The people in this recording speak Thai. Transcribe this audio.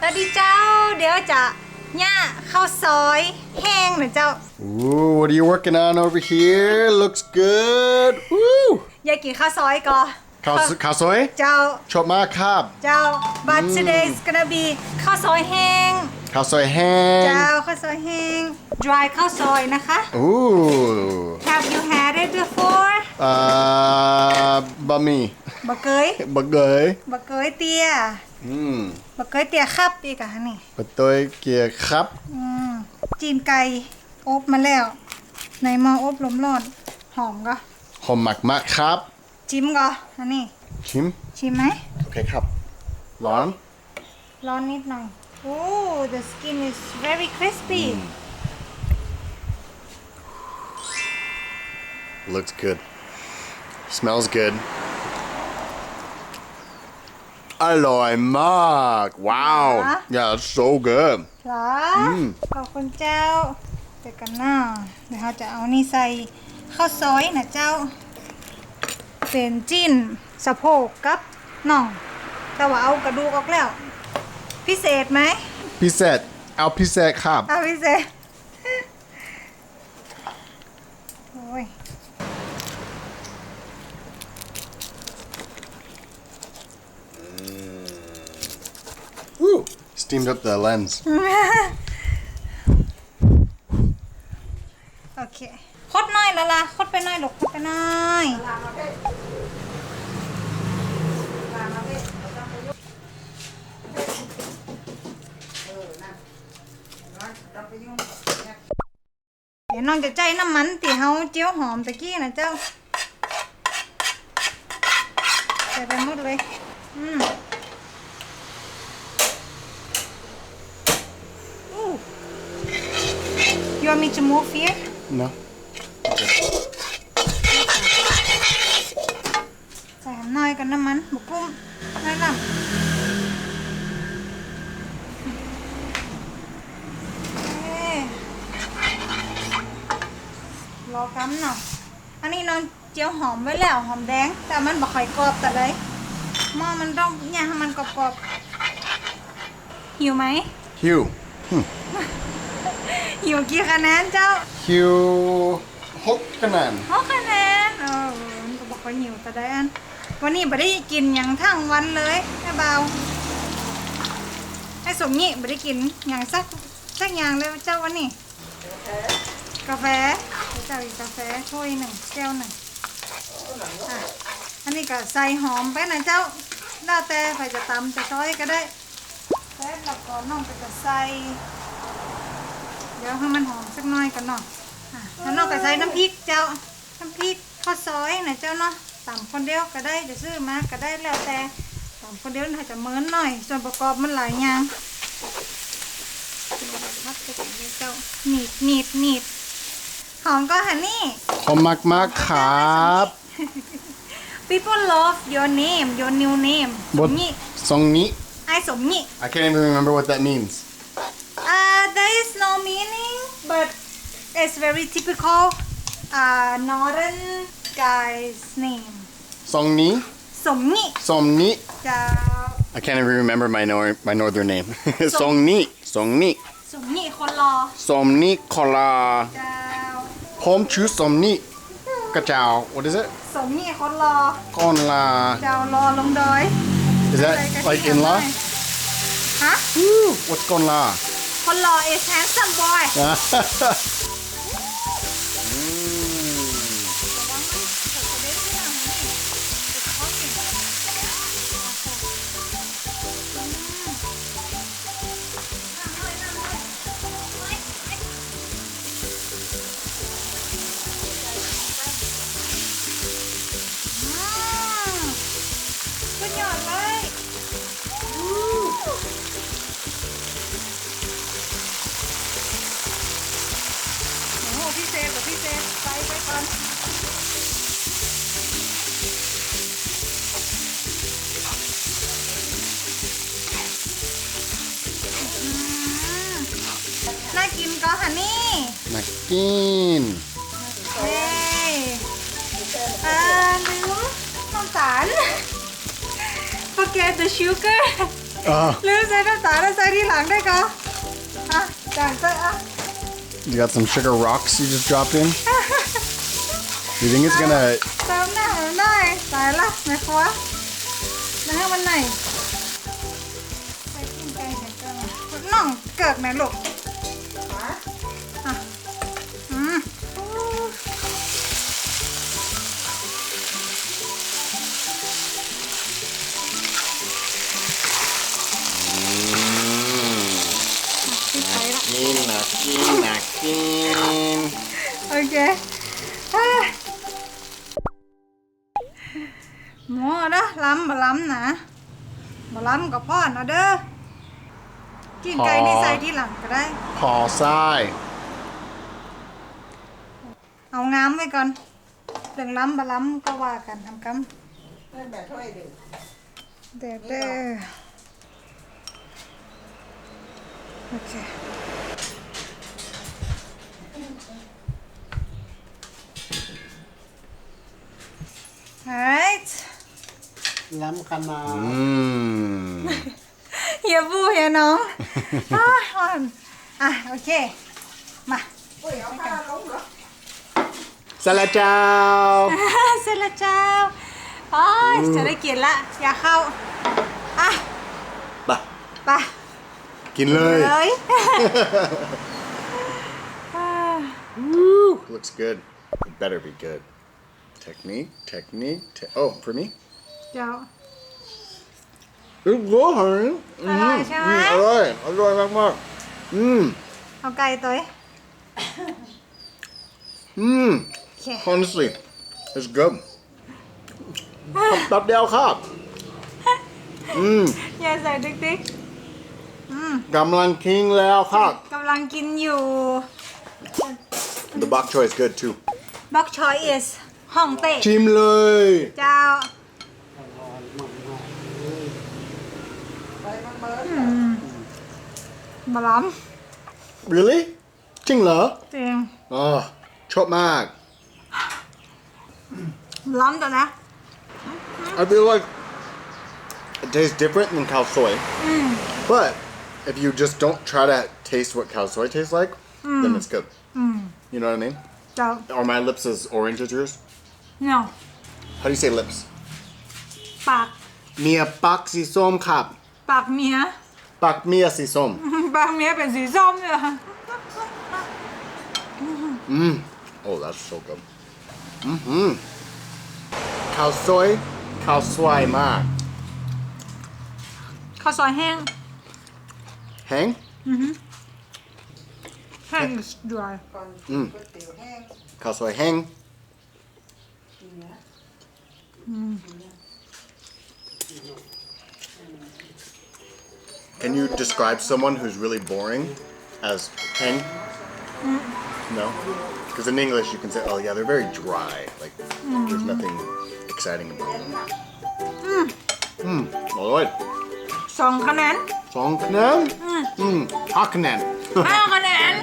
สวัสดีเจ้า เดี๋ยวจะย่าข้าวซอยแห้งนะเจ้า Ooh, what are you working on over here? Looks good. Woo! ยายกินข้าวซอยก่อน Khao- khao soy? เจ้า Chop ma kab. เจ้า but today is gonna be ข้าวซอยแห้ง Khao soy เจ้า hang. ข้าวซอยแห้ง dry ข้าวซอยนะคะ Ooh. Have you had it before Uh, bami. บะเกย Bagay. บะเกยเตี้ย Hmm. บะเกยเตี้ยครับอีกอะนี่ Batoy kia khap. อืมจีนไก่อบมาแล้ว ในหม้ออบลมร้อนหอมก็ Hom mak mak khap. จิ้มก็อันนี้ Chim. ชิมไหม Okay, khap. Lon. ร้อนนิดหน่อย โอ้ the skin is very crispy Looks good. Smells good. Aloy mak. Wow. Yeah. Yeah, that's so good. เหรอขอบคุณเจ้า เดี๋ยวกันหน้าเดี๋ยวเราจะเอานี่ใส่ข้าวซอยนะเจ้าเป็นจิ้นสะโพกกับน่อง แต่ว่าเอากระดูกออกแล้ว พิเศษไหม Piset. Al piset khap. เอาพิเศษโอ้ย Woo. Steamed up the lens. โอเคคดน่อยละละคดไปน่อยหลูกคดไปน่อยเดี๋ยวน้องจะใจน้ำมันตีเฮาเจียวหอมตะกี้นะเจ้าใส่ไปหมดเลย อืมอู้ You want me to move here? No. ใส่หน่อยกันน้ำมันบุกุ้มน้อยลำเอ้ยรอกำหน่อยอันนี้น้องเจียวหอมไว้แล้วหอมแดง แต่มันบ่ค่อยกรอบแต่เลยหม้อมันต้องย่างให้มันกรอบๆหิวไหม Hugh. หิวกี่คะแนนเจ้า Hugh Hokkanen. หกคะแนนเออมันก็บอกว่าหิวแต่ได้อันวันนี้ไม่ได้กินอย่างทั้งวันเลยแม่เบาให้สมนี่ไม่ได้กินอย่างสักสักอย่างเลยเจ้าวันนี้กาแฟเจ้าอีกกาแฟถ้วยหนึ่งแก้วหนึ่งอะอันนี้ก็ใส่หอมไปนะเจ้าแล้วแต่ใครจะตำจะซอยก็ได้แล้วเราก็น้องไปจะใส่ เดี๋ยวให้มันหอมสักหน่อยก่อนเนาะอะแล้วนอกจากใส่น้ำพริกเจ้า น้ำพริกข้าวซอยนะเจ้าเนาะตำคนเดียวก็ได้จะซื้อมาก็ได้แล้วแต่ตำคนเดียวน่าจะเหมือนหน่อย ส่วนประกอบมันหลายอย่างพัดไปก่อนเลยเจ้าหนีบหนีบหนีบหอมก็ฮันนี่ Homak mak khap. people love your name your new name ส What? มนี่ Song ni. ไอสมนี่ I can't even remember what that means. It's very typical uh, northern guy's name. Song ni. สมนี่ Som ni. เจ้า I can't even remember my nor- my northern name. Song ni. Song ni. สมนี่คนรอ Som ni kola. เจ้า Home chu som ni. Kachao. What is it? สมนี่คนรอ Kon la. เจ้ารอลงดอย Is ใส่ that กระ like เทียม in หน่ law? อยฮะ Woo. What's kon la? คนรอ is handsome boy Nakin. เฮ้ยอ่าลืมน้ำตาล forget the sugar Ah, หรือใส่น้ำตาลแล้วใส่ที่หลังได้ก็อะจางใส่อะ you got some sugar rocks you just dropped in? You think it's gonna เติมหน้าหน่อยตายละแม่ครัวแล้วให้มันไหนไปกินไก่เห็นกันน้องเกิดไหมลูก Knocking, knocking, knocking. โอเคเฮ้ยหมอเด้อล้ำบ่ล้ำนะบ่ล้ำกับพ่อนะเด้อกินไก่นี่ใส่ที่หลังก็ได้ Paul Sai. เอางามไว้ก่อนเรื่องล้ำบ่ล้ำก็ว่ากันทำกไม่แบบถ้วยดื่มำเด้อเด้อโอเค ล้ำขนาด Mmm. เฮียบูเฮียน้องอ้ายอ่อนอะโอเค มาเฮ้ยเอาผ้าลงเหรอ Salah ciao. เสร็จแล้วเจ้าโอ้ยจะได้กินละ อย่าเข้า อะ Ba. ไป Kin เล Loi. ยอ่า Woo. Looks good. It better be good. Technique, technique. Te- oh, for me? เจ้า It's good, honey. อร่อยใช่ไหม Mm, alright. Alright, Mark. Mmm. เอาไก่ตัวเอง Mmm. โอเค Honestly, it's good. ตับเดียวครับ อืมอย่าใส่ติ๊กกำลังคิงแล้วครับๆกำลังกินอยู่ The bok choy is good too บ็อกชอยเอสห้องเต้ชิมเลย เจ้า ไปมันเบิร์ด มาล้ really จริงเหรอ ำจริง อ๋อชอบมาก ล้ำตัวนะ I feel like it tastes different than cow soy but if you just don't try to taste what cow soy tastes like then it's good you know what I mean เจ้า are my lips as orange as yours no how do you say lips ปาก เมียปักสีส้มครับ ปากเมียปักเมียสีส้ม ปากเมียเป็นสีส้มเลยเหรอ Mm. Oh, that's so good. Mm-hmm. Cow soy, cow soy ma. ข้าวซอยแห้ง Hang? แห้ง is dry ก่อนอืม ก๋วยเตี๋ยวแห้ง Cow soy hang. กินนะ Can you describe someone who's really boring as hang? No? Because in English you can say, oh yeah, they're very dry. Like, there's nothing exciting about them. Mm. Alright. สองคะแนน Song Knan? Mm. Hakanan. ห้าคะแนน